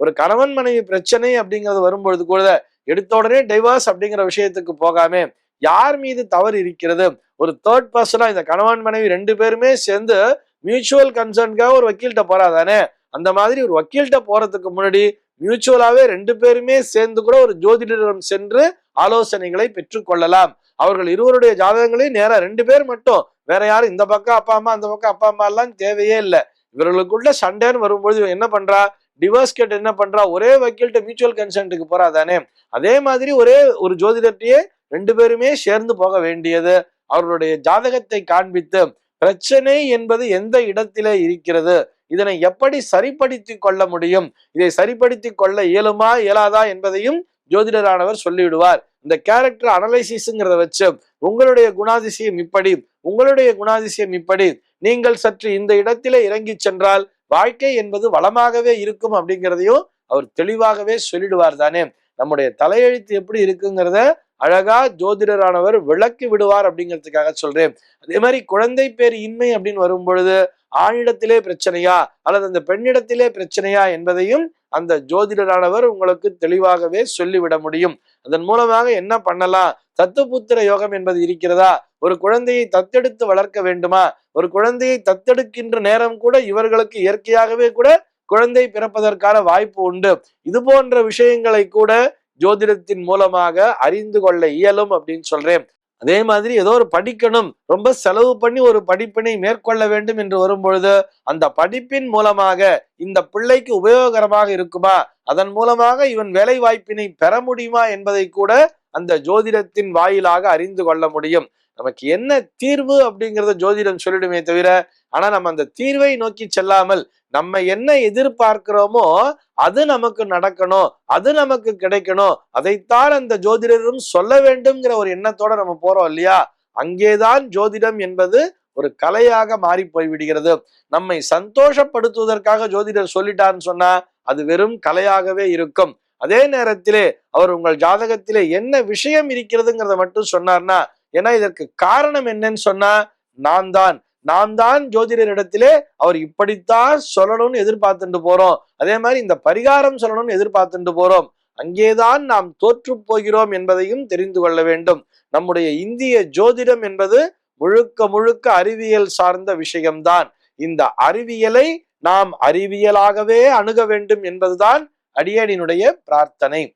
ஒரு கணவன் மனைவி பிரச்சனை அப்படிங்கிறது வரும்பொழுது கூட எடுத்த உடனே டைவர்ஸ் அப்படிங்கிற விஷயத்துக்கு போகாம யார் மீது தவறு இருக்கிறது? ஒரு தேர்ட் பர்சனா இந்த கணவன் மனைவி ரெண்டு பேருமே சேர்ந்து மியூச்சுவல் கன்சர்ன்காக ஒரு வக்கீல்கிட்ட போறாதானே? அந்த மாதிரி ஒரு வக்கீல்கிட்ட போறதுக்கு முன்னாடி மியூச்சுவலாவே ரெண்டு பேருமே சேர்ந்து கூட ஒரு ஜோதிடரிடம் சென்று ஆலோசனைகளை பெற்றுக்கொள்ளலாம் அவர்கள் இருவருடைய ஜாதகங்களையும் நேரம் ரெண்டு பேர் மட்டும். வேற யாரும் இந்த பக்கம் அப்பா அம்மா அந்த பக்கம் அப்பா அம்மா எல்லாம் தேவையே இல்லை. இவர்களுக்குள்ள சண்டைன்னு வரும்பொழுது என்ன பண்றா? டிவோர்ஸ் கேட்டு என்ன பண்றா? ஒரே வக்கீல்கிட்ட மியூச்சுவல் கன்சென்ட்டுக்கு போறா தானே. அதே மாதிரி ஒரே ஒரு ஜோதிடர்கிட்டயே ரெண்டு பேருமே சேர்ந்து போக வேண்டியது. அவர்களுடைய ஜாதகத்தை காண்பித்து பிரச்சனை என்பது எந்த இடத்திலே இருக்கிறது? இதனை எப்படி சரிப்படுத்தி கொள்ள முடியும்? இதை சரிப்படுத்தி கொள்ள இயலுமா இயலாதா என்பதையும் ஜோதிடரானவர் சொல்லிவிடுவார். இந்த கேரக்டர் அனலைசிஸ்ங்கிறத வச்சு உங்களுடைய குணாதிசயம் இப்படி உங்களுடைய குணாதிசயம் இப்படி. நீங்கள் சற்று இந்த இடத்திலே இறங்கி சென்றால் வாழ்க்கை என்பது வளமாகவே இருக்கும் அப்படிங்கிறதையும் அவர் தெளிவாகவே சொல்லிடுவார் தானே. நம்முடைய தலையெழுத்து எப்படி இருக்குங்கிறத அழகா ஜோதிடரானவர் விளக்கி விடுவார் அப்படிங்கிறதுக்காக சொல்றேன். அதே மாதிரி குழந்தை பேர் இன்மை அப்படின்னு வரும் பொழுது ஆணிடத்திலே பிரச்சனையா அல்லது அந்த பெண்ணிடத்திலே பிரச்சனையா என்பதையும் அந்த ஜோதிடரானவர் உங்களுக்கு தெளிவாகவே சொல்லிவிட முடியும். அதன் மூலமாக என்ன பண்ணலாம்? தத்துப்புத்திர யோகம் என்பது இருக்கிறதா? ஒரு குழந்தையை தத்தெடுத்து வளர்க்க வேண்டுமா? ஒரு குழந்தையை தத்தெடுக்கின்ற நேரம் கூட இவர்களுக்கு இயற்கையாகவே கூட குழந்தை பிறப்பதற்கான வாய்ப்பு உண்டு. இது போன்ற விஷயங்களை கூட ஜோதிடத்தின் மூலமாக அறிந்து கொள்ள இயலும் அப்படின்னு சொல்றேன். அதே மாதிரி ஏதோ ஒரு படிக்கணும். ரொம்ப செலவு பண்ணி ஒரு படிப்பினை மேற்கொள்ள வேண்டும் என்று வரும்பொழுது அந்த படிப்பின் மூலமாக இந்த பிள்ளைக்கு உபயோகரமாக இருக்குமா? அதன் மூலமாக இவன் வேலை வாய்ப்பினை பெற முடியுமா என்பதை கூட அந்த ஜோதிடத்தின் வாயிலாக அறிந்து கொள்ள முடியும். நமக்கு என்ன தீர்வு அப்படிங்கிறத ஜோதிடம் சொல்லிடுமே தவிர ஆனா நம்ம அந்த தீர்வை நோக்கி செல்லாமல் நம்ம என்ன எதிர்பார்க்கிறோமோ அது நமக்கு நடக்கணும் அது நமக்கு கிடைக்கணும். அதைத்தான் அந்த ஜோதிடரும் சொல்ல வேண்டும்ங்கிற ஒரு எண்ணத்தோட நம்ம போறோம் இல்லையா? அங்கேதான் ஜோதிடம் என்பது ஒரு கலையாக மாறி போய்விடுகிறது நம்மை சந்தோஷப்படுத்துவதற்காக ஜோதிடர் சொல்லிட்டாருன்னு சொன்னா அது வெறும் கலையாகவே இருக்கும். அதே நேரத்திலே அவர் உங்கள் ஜாதகத்திலே என்ன விஷயம் இருக்கிறதுங்கிறத மட்டும் சொன்னார்னா ஏன்னா இதற்கு காரணம் என்னன்னு சொன்னா நான் தான் நாம் தான் ஜோதிடரிடத்திலே அவர் இப்படித்தான் சொல்லணும்னு எதிர்பார்த்துட்டு போறோம். அதே மாதிரி இந்த பரிகாரம் சொல்லணும்னு எதிர்பார்த்துட்டு போறோம். அங்கேதான் நாம் தோற்று போகிறோம் என்பதையும் தெரிந்து கொள்ள வேண்டும். நம்முடைய இந்திய ஜோதிடம் என்பது முழுக்க முழுக்க அறிவியல் சார்ந்த விஷயம்தான். இந்த அறிவியலை நாம் அறிவியலாகவே அணுக வேண்டும் என்பதுதான் அடியேனினுடைய பிரார்த்தனை.